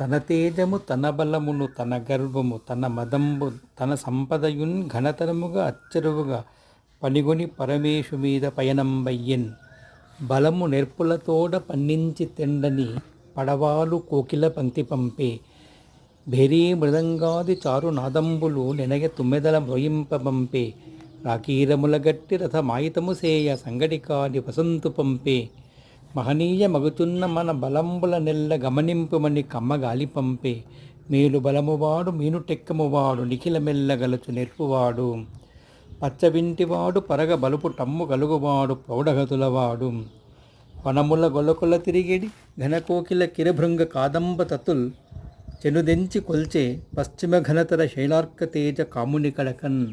తన తేజము తన బలమును తన గర్వము తన మదంబు తన సంపదయున్ ఘనతరముగా అచ్చరువుగా పనిగొని పరమేశు మీద పయనంబయ్యన్. బలము నెర్పులతోడ పన్నించి తెండని పడవాలు కోకిల పంక్తి పంపే. భేరీ మృదంగాది చారు నాదంబులు నెనగ తుమ్మెదల మ్రొయింపబంపే రాకీరముల గట్టి రథ మాయితము సేయ సంగడికాది వసంతు పంపే. మహనీయ మగుతున్న మన బలంబుల నెల్ల గమనింపుమని కమ్మగాలి పంపే. మేలు బలమువాడు మీనుటెక్కమువాడు నిఖిల మెల్లగలుచు నెర్పువాడు. పచ్చవింటివాడు పరగ బలుపు టమ్ము గలుగువాడు ప్రౌఢగతులవాడు. వనముల గొలకొల తిరిగిడి ఘనకోకిల కిరభృంగ కాదంబ తతుల్ చెనుదెంచి కొల్చే పశ్చిమ ఘనతర శైలార్క తేజ కాముని కడకన్.